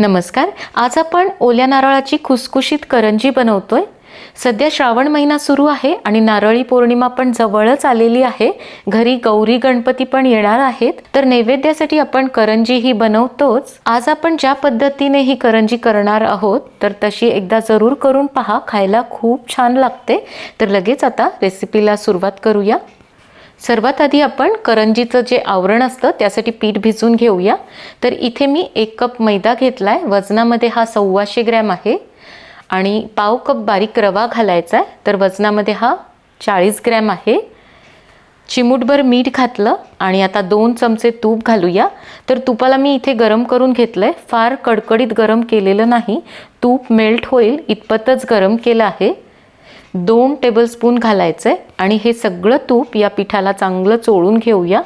नमस्कार. आज आपण ओल्या नारळाची खुसखुशीत करंजी बनवतोय. सध्या श्रावण महिना सुरू आहे आणि नारळी पौर्णिमा पण जवळच आलेली आहे. घरी गौरी गणपती पण येणार आहेत. तर नैवेद्यासाठी आपण करंजी ही बनवतोच. आज आपण ज्या पद्धतीने ही करंजी करणार आहोत तर तशी एकदा जरूर करून पहा. खायला खूप छान लागते. तर लगेच आता रेसिपीला सुरुवात करूया. सर्वात आधी आपण करंजीचं जे आवरण असतं त्यासाठी पीठ भिजून घेऊया. तर इथे मी एक कप मैदा घेतला आहे वजनामध्ये हा सव्वाशे ग्रॅम आहे. आणि पाव कप बारीक रवा घालायचा आहे तर वजनामध्ये हा चाळीस ग्रॅम आहे. चिमूटभर मीठ घातलं आणि आता दोन चमचे तूप घालूया. तर तुपाला मी इथे गरम करून घेतलं आहे फार कडकडीत गरम केलेलं नाही. तूप मेल्ट होईल. इतपतच गरम केलं आहे. दोन टेबलस्पून घालायचं आहे आणि हे सगळं तूप या पिठाला चांगलं चोळून घेऊया.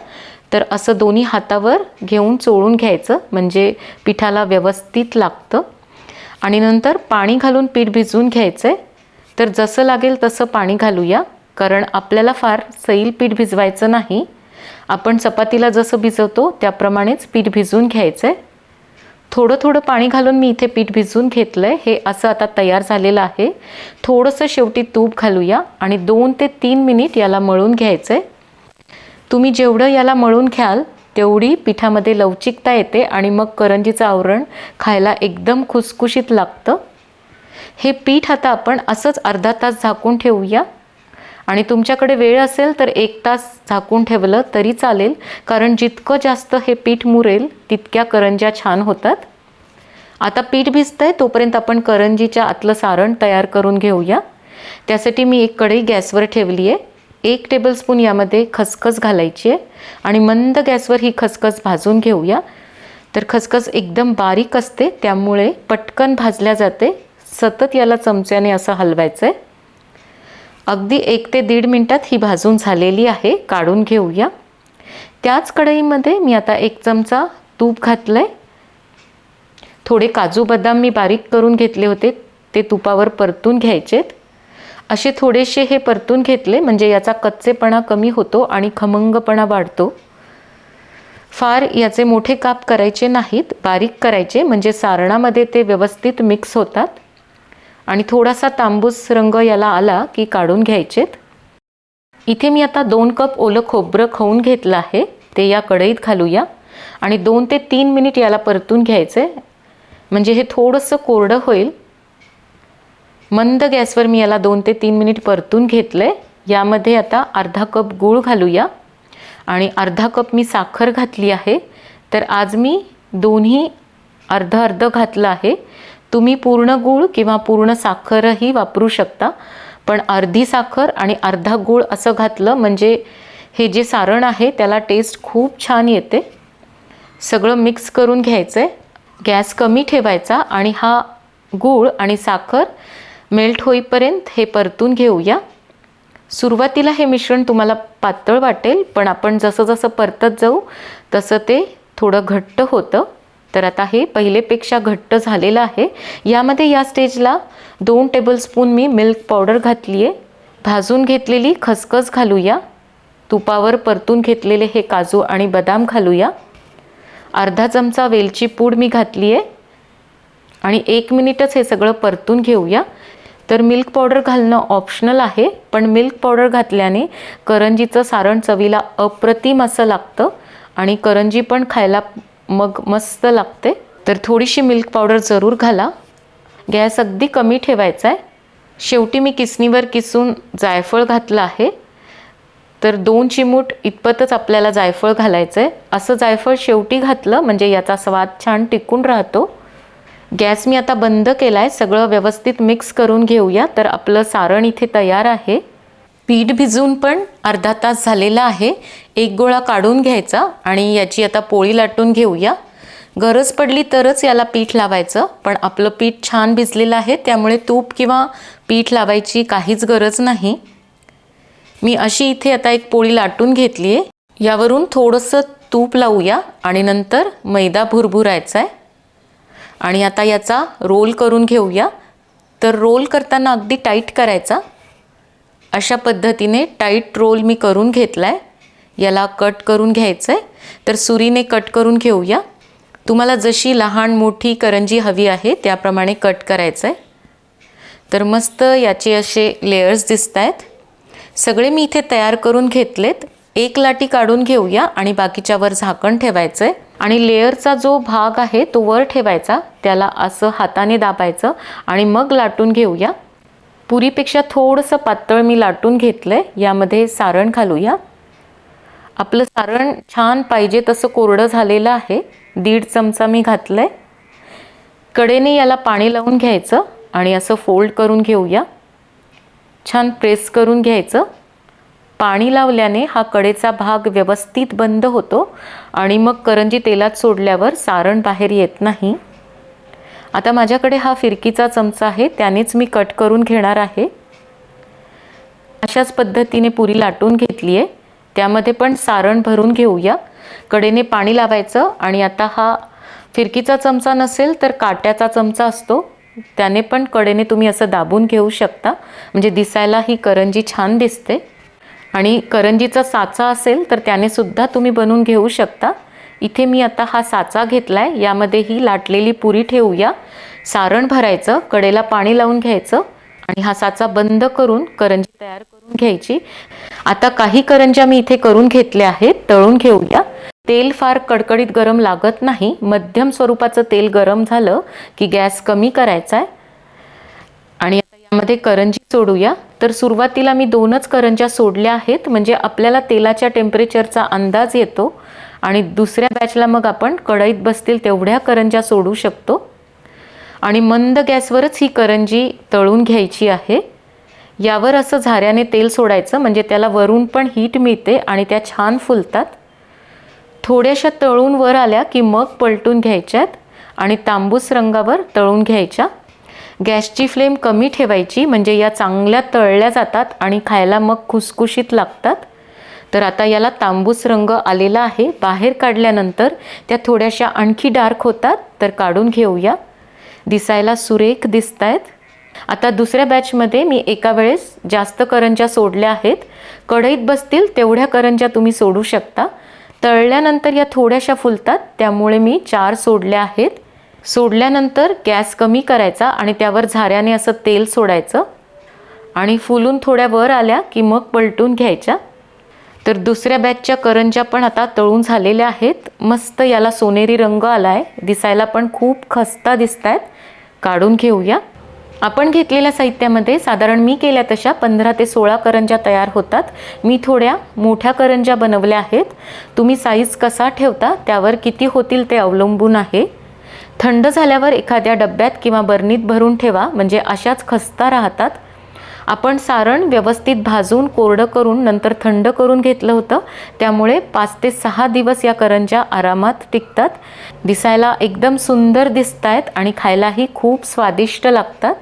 तर असं दोन्ही हातावर घेऊन चोळून घ्यायचं म्हणजे पिठाला व्यवस्थित लागतं. आणि नंतर पाणी घालून पीठ भिजवून घ्यायचं आहे तर जसं लागेल तसं पाणी घालूया कारण आपल्याला फार सैल पीठ भिजवायचं नाही. आपण चपातीला जसं भिजवतो त्याप्रमाणेच पीठ भिजवून घ्यायचं आहे थोडं थोडं पाणी घालून मी इथे पीठ भिजवून घेतलं आहे हे असं आता तयार झालेलं आहे. थोडंसं शेवटी तूप घालूया आणि दोन ते तीन मिनिट याला मळून घ्यायचं आहे तुम्ही जेवढं याला मळून घ्याल तेवढी पिठामध्ये लवचिकता येते आणि मग करंजीचं आवरण खायला एकदम खुसखुशीत लागतं. हे पीठ आता आपण असंच अर्धा तास झाकून ठेवूया. आणि तुमच्याकडे वेळ असेल तर एक तास झाकून ठेवलं तरी चालेल कारण जितकं जास्त हे पीठ मुरेल तितक्या करंज्या छान होतात. आता पीठ भिजतंय तोपर्यंत आपण करंजीच्या आतलं सारण तयार करून घेऊया. त्यासाठी मी एक कढई गॅसवर ठेवली आहे. एक टेबलस्पून यामध्ये खसखस घालायची आहे आणि मंद गॅसवर ही खसखस भाजून घेऊया. तर खसखस एकदम बारीक असते त्यामुळे पटकन भाजल्या जाते. सतत याला चमच्याने असं हलवायचं आहे अगदी एक ते दीड मिनटात ही भाजून झालेली आहे काढून घेऊया. त्याच कढईमध्ये मी आता एक चमचा तूप घातलं आहे थोडे काजू बदाम मी बारीक करून घेतले होते ते तुपावर परतून घ्यायचेत. असे थोडेसे हे परतून घेतले म्हणजे याचा कच्चेपणा कमी होतो आणि खमंगपणा वाढतो. फार याचे मोठे काप करायचे नाहीत बारीक करायचे म्हणजे सारणामध्ये ते व्यवस्थित मिक्स होतात. आणि थोडासा तांबूस रंग याला आला की काढून घ्यायचेत. इथे मी आता दोन कप ओलं खोबरं खाऊन घेतलं आहे ते या कढईत घालूया. आणि दोन ते तीन मिनिट याला परतून घ्यायचं. आहे म्हणजे हे थोडंसं कोरडं होईल. मंद गॅसवर मी याला दोन ते तीन मिनिट परतून घेतलं आहे यामध्ये आता अर्धा कप गूळ घालूया. आणि अर्धा कप मी साखर घातली आहे. तर आज मी दोन्ही अर्ध अर्ध घातलं आहे. तुम्ही पूर्ण गूळ किंवा पूर्ण साखरही वापरू शकता. पण अर्धी साखर आणि अर्धा गूळ असं घातलं म्हणजे हे जे सारण आहे त्याला टेस्ट खूप छान येते. सगळं मिक्स करून घ्यायचं आहे गॅस कमी ठेवायचा आणि हा गूळ आणि साखर मेल्ट होईपर्यंत हे परतून घेऊया. सुरुवातीला हे मिश्रण तुम्हाला पातळ वाटेल पण आपण जसं जसं परतत जाऊ तसं ते थोडं घट्ट होतं. तर आता हे पहिलेपेक्षा घट्ट झालेलं आहे. यामध्ये या स्टेजला दोन टेबलस्पून मी मिल्क पावडर घातली आहे भाजून घेतलेली खसखस घालूया. तुपावर परतून घेतलेले हे काजू आणि बदाम घालूया. अर्धा चमचा वेलची पूड मी घातली आहे आणि एक मिनिटच हे सगळं परतून घेऊया. तर मिल्क पावडर घालणं ऑप्शनल आहे पण मिल्क पावडर घातल्याने करंजीचं सारण चवीला अप्रतिम असं लागतं. आणि करंजी पण खायला मग मस्त लागते. तर थोडीशी मिल्क पावडर जरूर घाला. गॅस अगदी कमी ठेवायचा आहे. शेवटी मी किसणीवर किसून जायफळ घातलं आहे. तर दोन चिमूट इतपतच आपल्याला जायफळ घालायचं आहे असं जायफळ शेवटी घातलं म्हणजे याचा स्वाद छान टिकून राहतो. गॅस मी आता बंद केला आहे सगळं व्यवस्थित मिक्स करून घेऊया. तर आपलं सारण इथे तयार आहे. पीठ भिजून पण अर्धा तास झालेला आहे. एक गोळा काढून घ्यायचा आणि याची आता पोळी लाटून घेऊया. गरज पडली तरच याला पीठ लावायचं पण आपलं पीठ छान भिजलेलं आहे त्यामुळे तूप किंवा पीठ लावायची काहीच गरज नाही. मी अशी इथे आता एक पोळी लाटून घेतली आहे. यावरून थोडंसं तूप लावूया आणि नंतर मैदा भुरभुरायचा आहे आणि आता याचा रोल करून घेऊया. तर रोल करताना अगदी टाईट करायचा. अशा पद्धतीने टाईट रोल मी करून घेतला आहे याला कट करून घ्यायचं आहे तर सुरीने कट करून घेऊया. तुम्हाला जशी लहान मोठी करंजी हवी आहे त्याप्रमाणे कट करायचं आहे तर मस्त याचे असे लेयर्स दिसत आहेत सगळे मी इथे तयार करून घेतलेत. एक लाटी काढून घेऊया आणि बाकीच्यावर झाकण ठेवायचं आहे आणि लेअरचा जो भाग आहे तो वर ठेवायचा. त्याला असं हाताने दाबायचं आणि मग लाटून घेऊया. पुरीपेक्षा थोडंसं पातळ मी लाटून घेतलं आहे यामध्ये सारण घालूया. आपलं सारण छान पाहिजे तसं कोरडं झालेलं आहे. दीड चमचा मी घातलं आहे कडेने याला पाणी लावून घ्यायचं आणि असं फोल्ड करून घेऊया. छान प्रेस करून घ्यायचं. पाणी लावल्याने हा कडेचा भाग व्यवस्थित बंद होतो आणि मग करंजी तेलात सोडल्यावर सारण बाहेर येत नाही. आता माझ्याकडे हा फिरकीचा चमचा आहे त्यानेच मी कट करून घेणार आहे. अशाच पद्धतीने पुरी लाटून घेतली आहे त्यामध्ये पण सारण भरून घेऊया. कडेने पाणी लावायचं आणि आता हा फिरकीचा चमचा नसेल तर काट्याचा चमचा असतो. त्याने पण कडेने तुम्ही असं दाबून घेऊ शकता. म्हणजे दिसायला ही करंजी छान दिसते. आणि करंजीचा साचा असेल तर त्याने सुद्धा तुम्ही बनवून घेऊ शकता. इथे मी आता हा साचा घेतला आहे यामध्ये ही लाटलेली पुरी ठेवूया. सारण भरायचं कडेला पाणी लावून घ्यायचं आणि हा साचा बंद करून करंजी तयार करून घ्यायची. आता काही करंज्या मी इथे करून घेतल्या आहेत तळून घेऊया. तेल फार कडकडीत गरम लागत नाही. मध्यम स्वरूपाचं तेल गरम झालं की गॅस कमी करायचा आहे आणि आता यामध्ये करंजी सोडूया. तर सुरुवातीला मी दोनच करंज्या सोडल्या आहेत. म्हणजे आपल्याला तेलाच्या टेम्परेचरचा अंदाज येतो. आणि दुसऱ्या बॅचला मग आपण कढईत बसतील तेवढ्या करंज्या सोडू शकतो. आणि मंद गॅसवरच ही करंजी तळून घ्यायची आहे. यावर असं झाऱ्याने तेल सोडायचं म्हणजे त्याला वरून पण हीट मिळते आणि त्या छान फुलतात. थोड्याशा तळून वर आल्या की मग पलटून घ्यायच्यात आणि तांबूस रंगावर तळून घ्यायच्या. गॅसची फ्लेम कमी ठेवायची म्हणजे या चांगल्या तळल्या जातात आणि खायला मग खुसखुशीत लागतात. तर आता याला तांबूस रंग आलेला आहे. बाहेर काढल्यानंतर त्या थोड्याशा आणखी डार्क होतात तर काढून घेऊया. दिसायला सुरेख दिसत आहेत आता दुसऱ्या बॅचमध्ये मी एका वेळेस जास्त करंज्या सोडल्या आहेत. कढईत बसतील तेवढ्या करंज्या तुम्ही सोडू शकता. तळल्यानंतर या थोड्याशा फुलतात त्यामुळे मी चार सोडल्या आहेत. सोडल्यानंतर गॅस कमी करायचा आणि त्यावर झाऱ्याने असं तेल सोडायचं. आणि फुलून थोड्या वर आल्या की मग पलटून घ्यायच्या. तर दुसऱ्या बॅचच्या करंज्या पण आता तळून झालेल्या आहेत. मस्त याला सोनेरी रंग आला आहे दिसायला पण खूप खस्ता दिसत आहेत काढून घेऊया. आपण घेतलेल्या साहित्यामध्ये साधारण मी केल्या तशा पंधरा ते सोळा करंज्या तयार होतात. मी थोड्या मोठ्या करंज्या बनवल्या आहेत. तुम्ही साईज कसा ठेवता त्यावर किती होतील ते अवलंबून आहे. थंड झाल्यावर एखाद्या डब्यात किंवा बर्नीत भरून ठेवा. म्हणजे अशाच खस्ता राहतात. आपण सारण व्यवस्थित भाजून कोरडं करून नंतर थंड करून घेतलं होतं. त्यामुळे पाच ते सहा दिवस या करंज्या आरामात टिकतात. दिसायला एकदम सुंदर दिसत आहेत आणि खायलाही खूप स्वादिष्ट लागतात.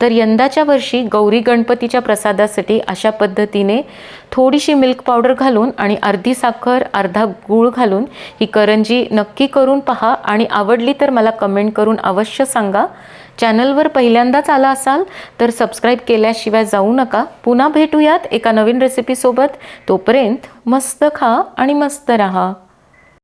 तर यंदाच्या वर्षी गौरी गणपतीच्या प्रसादासाठी अशा पद्धतीने थोडीशी मिल्क पावडर घालून आणि अर्धी साखर अर्धा गूळ घालून ही करंजी नक्की करून पहा आणि आवडली तर मला कमेंट करून अवश्य सांगा. चॅनलवर पहिल्यांदाच आला असाल तर सबस्क्राईब केल्याशिवाय जाऊ नका. पुन्हा भेटूयात एका नवीन रेसिपीसोबत तोपर्यंत मस्त खा आणि मस्त रहा.